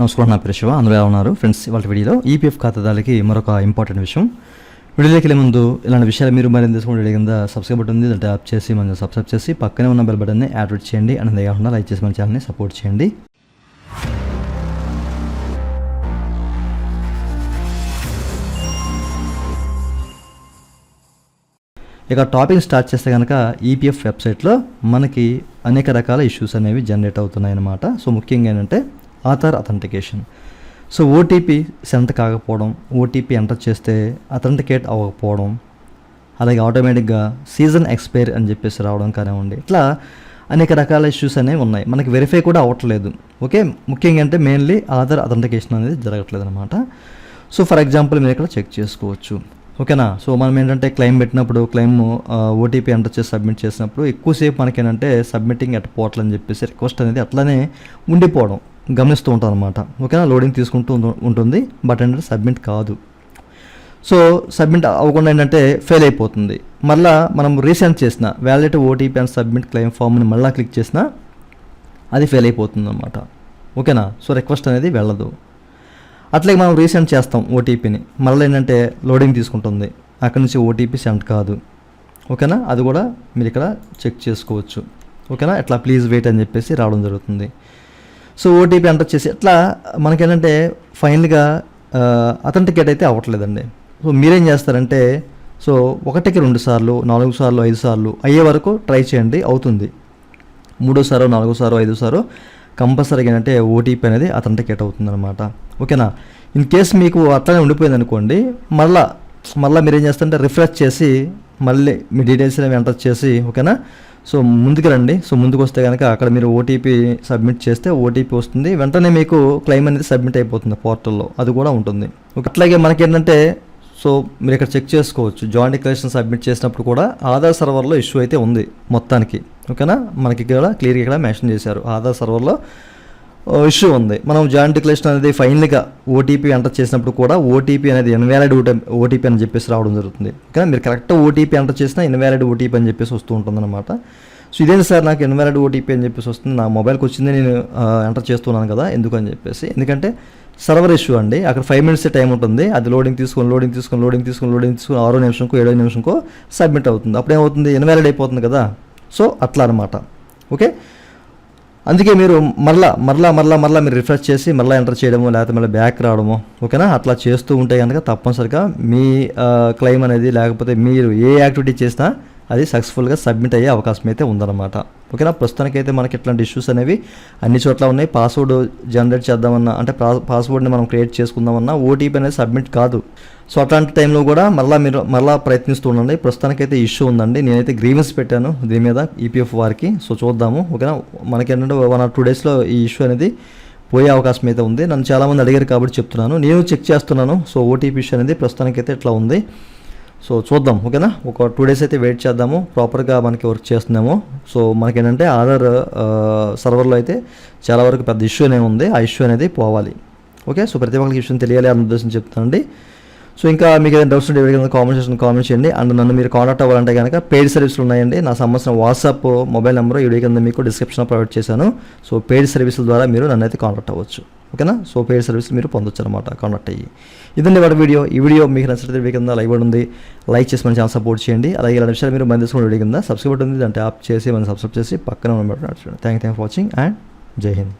నమస్కారం నా పేరు శివ. అందరూ ఎలా ఉన్నారు? ఫ్రెండ్స్ వాళ్ళ వీడియోలో ఈపీఎఫ్ ఖాతాదారులకి మరొక ఇంపార్టెంట్ విషయం. వీడియోలోకి వెళ్ళే ముందు ఇలాంటి విషయాలు మీరు మరింత తెలుసుకుంటే కింద సబ్స్క్రైబ్ బటన్ ఉంది. ట్యాప్ చేసి మనం సబ్స్క్రైబ్ చేసి పక్కనే ఉన్న బెల్ బటన్ని యాక్టివేట్ చేయండి. అండ్ కాకుండా లైక్ చేసి మన ఛానల్ని సపోర్ట్ చేయండి. ఇక టాపిక్ స్టార్ట్ చేస్తే కనుక ఈపీఎఫ్ వెబ్సైట్లో మనకి అనేక రకాల ఇష్యూస్ అనేవి జనరేట్ అవుతున్నాయి అన్నమాట సో ముఖ్యంగా ఏంటంటే ఆధార్ అథెంటికేషన్. సో ఓటీపీ సెంత కాకపోవడం ఓటీపీ ఎంటర్ చేస్తే అథెంటికేట్ అవ్వకపోవడం అలాగే ఆటోమేటిక్గా సీజన్ ఎక్స్పైర్ అని చెప్పేసి రావడం కానివ్వండి ఇట్లా అనేక రకాల ఇష్యూస్ అనేవి ఉన్నాయి. మనకి వెరిఫై కూడా అవ్వట్లేదు. ఓకే? ముఖ్యంగా అంటే మెయిన్లీ ఆధార్ అథెంటికేషన్ అనేది జరగట్లేదు అనమాట సో ఫర్ ఎగ్జాంపుల్ మీరు ఇక్కడ చెక్ చేసుకోవచ్చు. ఓకేనా? సో మనం ఏంటంటే క్లెయిమ్ పెట్టినప్పుడు క్లెయిమ్ ఓటీపీ ఎంటర్ చేసి సబ్మిట్ చేసినప్పుడు ఎక్కువసేపు మనకి ఏంటంటే సబ్మిటింగ్ ఎట్ పోర్టల్ అని చెప్పేసి రిక్వెస్ట్ అనేది అట్లానే ఉండిపోవడం గమనిస్తూ ఉంటాం అనమాట ఓకేనా? లోడింగ్ తీసుకుంటూ ఉంటుంది. బట్ ఏంటంటే సబ్మిట్ కాదు. సో సబ్మిట్ అవ్వకుండా ఏంటంటే ఫెయిల్ అయిపోతుంది. మళ్ళా మనం రీసెంట్ చేసిన valid OTP and submit claim ఫామ్ని మళ్ళీ క్లిక్ చేసినా అది ఫెయిల్ అయిపోతుంది అనమాట ఓకేనా? సో రిక్వెస్ట్ అనేది వెళ్ళదు. అట్లాగే మనం రీసెంట్ చేస్తాం ఓటీపీని. మళ్ళీ ఏంటంటే లోడింగ్ తీసుకుంటుంది. అక్కడి నుంచి ఓటీపీ సెండ్ కాదు. ఓకేనా? అది కూడా మీరు ఇక్కడ చెక్ చేసుకోవచ్చు. ఓకేనా? ఇట్లా ప్లీజ్ వెయిట్ అని చెప్పేసి రావడం జరుగుతుంది. సో ఓటీపీ ఎంటర్ చేసి ఇట్లా మనకేంటంటే ఫైనల్గా అథెంటికేట్ అయితే అవ్వట్లేదండి. సో మీరేం చేస్తారంటే సో ఒకటికి రెండు సార్లు నాలుగు సార్లు ఐదు సార్లు అయ్యే వరకు ట్రై చేయండి. అవుతుంది. మూడోసారో నాలుగోసారో ఐదోసారో కంపల్సరీగా ఏంటంటే ఓటీపీ అనేది అథెంటికేట్ అవుతుంది అనమాట ఓకేనా? ఇన్ కేస్ మీకు అట్లనే ఉండిపోయింది అనుకోండి మళ్ళా మళ్ళీ మీరు ఏం చేస్తారంటే రిఫ్రెష్ చేసి మళ్ళీ మీ డీటెయిల్స్ అనేవి ఎంటర్ చేసి ఓకేనా? సో ముందుకు రండి. సో ముందుకు వస్తే కనుక అక్కడ మీరు ఓటీపీ సబ్మిట్ చేస్తే ఓటీపీ వస్తుంది. వెంటనే మీకు క్లెయిమ్ అనేది సబ్మిట్ అయిపోతుంది పోర్టల్లో. అది కూడా ఉంటుంది. అట్లాగే మనకి ఏంటంటే సో మీరు ఇక్కడ చెక్ చేసుకోవచ్చు. జాయింట్ డిక్లరేషన్ సబ్మిట్ చేసినప్పుడు కూడా ఆధార్ సర్వర్లో ఇష్యూ అయితే ఉంది మొత్తానికి. ఓకేనా? మనకి ఇక్కడ క్లియర్గా ఇక్కడ మెన్షన్ చేశారు. ఆధార్ సర్వర్లో ఇష్యూ ఉంది. మనం జాయింట్ డిక్లరేషన్ అనేది ఫైనల్గా ఓటీపీ ఎంటర్ చేసినప్పుడు కూడా ఓటీపీ అనేది ఇన్వాలిడ్ ఓటీపీ అని చెప్పేసి రావడం జరుగుతుంది. ఓకేనా? మీరు కరెక్ట్ ఓటీపీ ఎంటర్ చేసినా ఇన్వాలిడ్ ఓటీపీ అని చెప్పేసి వస్తూ ఉంటుందన్నమాట. సో ఇదేంటి సార్ నాకు ఇన్వాలిడ్ ఓటీపీ అని చెప్పేసి వస్తుంది? నా మొబైల్కి వచ్చింది నేను ఎంటర్ చేస్తున్నాను కదా ఎందుకు అని చెప్పేసి. ఎందుకంటే సర్వర్ ఇష్యూ అండి. అక్కడ ఫైవ్ మినిట్స్ టైం ఉంటుంది. అది లోడింగ్ తీసుకొని లోడింగ్ తీసుకొని లోడింగ్ తీసుకొని లోడింగ్ తీసుకొని ఆరో నిమిషంకో ఏడో నిమిషంకో సబ్మిట్ అవుతుంది. అప్పుడు ఏమవుతుంది ఇన్వాలిడ్ అయిపోతుంది కదా. సో అట్లా అనమాట ఓకే? అందుకే మీరు మరలా మరలా మరలా మరలా మీరు రిఫ్రెష్ చేసి మరలా ఎంటర్ చేయడము లేకపోతే మళ్ళీ బ్యాక్ రావడము ఓకేనా? అట్లా చేస్తూ ఉంటే కనుక తప్పనిసరిగా మీ క్లెయిమ్ అనేది లేకపోతే మీరు ఏ యాక్టివిటీ చేసినా అది సక్సెస్ఫుల్గా సబ్మిట్ అయ్యే అవకాశం అయితే ఉందన్నమాట. ఓకేనా? ప్రస్తుతానికైతే మనకి ఇట్లాంటి ఇష్యూస్ అనేవి అన్ని చోట్ల ఉన్నాయి. పాస్వర్డ్ జనరేట్ చేద్దామన్నా అంటే పాస్వర్డ్ని మనం క్రియేట్ చేసుకుందామన్నా ఓటీపీ అనేది సబ్మిట్ కాదు. సో అట్లాంటి టైంలో కూడా మళ్ళీ మీరు మళ్ళీ ప్రయత్నిస్తూ ఉండండి. ప్రస్తుతానికైతే ఇష్యూ ఉందండి. నేనైతే గ్రీవెన్స్ పెట్టాను దీని మీద ఈపీఎఫ్ వారికి. సో చూద్దాము. ఓకేనా? మనకి ఏంటంటే వన్ ఆర్ టూ డేస్లో ఈ ఇష్యూ అనేది పోయే అవకాశం అయితే ఉంది. నన్ను చాలామంది అడిగారు కాబట్టి చెప్తున్నాను. నేను చెక్ చేస్తున్నాను. సో ఓటీపీ ఇష్యూ అనేది ప్రస్తుతానికైతే ఇట్లా ఉంది. సో చూద్దాం. ఓకేనా? ఒక టూ డేస్ అయితే వెయిట్ చేద్దాము. ప్రాపర్గా మనకి వర్క్ చేస్తున్నాము. సో మనకేంటంటే ఆధార్ సర్వర్లో అయితే చాలా వరకు పెద్ద ఇష్యూ అనేది ఉంది. ఆ ఇష్యూ అనేది పోవాలి. ఓకే? సో ప్రతి ఒక్కరికి ఇష్యూ తెలియాలి అన్న ఉద్దేశం చెప్తానండి. సో ఇంకా మీకు ఏదైనా డౌట్స్ ఉంటే ఎవరికైనా కామెంట్ చేసిన కామెంట్ చేయండి. అండ్ నన్ను మీరు కాంటాక్ట్ అవ్వాలంటే కనుక పెయిడ్ సర్వీసులు ఉన్నాయండి. నా సంబంధించిన వాట్సాప్ మొబైల్ నెంబర్ ఈ కింద మీకు డిస్క్రిప్షన్లో ప్రొవైడ్ చేశాను. సో పెయిడ్ సర్వీసుల ద్వారా మీరు నన్ను అయితే కాంటాక్ట్ అవ్వచ్చు ఓకేనా సో పెయిడ్ సర్వీస్ మీరు పొందొచ్చు అనమాట కాంటాక్ట్ అయ్యి. ఇదండి వాటి వీడియో. ఈ వీడియో మీకు నచ్చితే వీడియో కింద లైక్ బటన్ ఉంది. లైక్ చేసి మన ఛానల్ సపోర్ట్ చేయండి. అలాగే ఇలాంటి విషయాలు మీరు మంది వీడియో కింద సబ్స్క్రైబ్ ఉంది. దాన్ని ఆప్ చేసి మనం సబ్స్క్రైబ్ చేసి పక్కన ఉన్న thank thank for watching and జై హింద్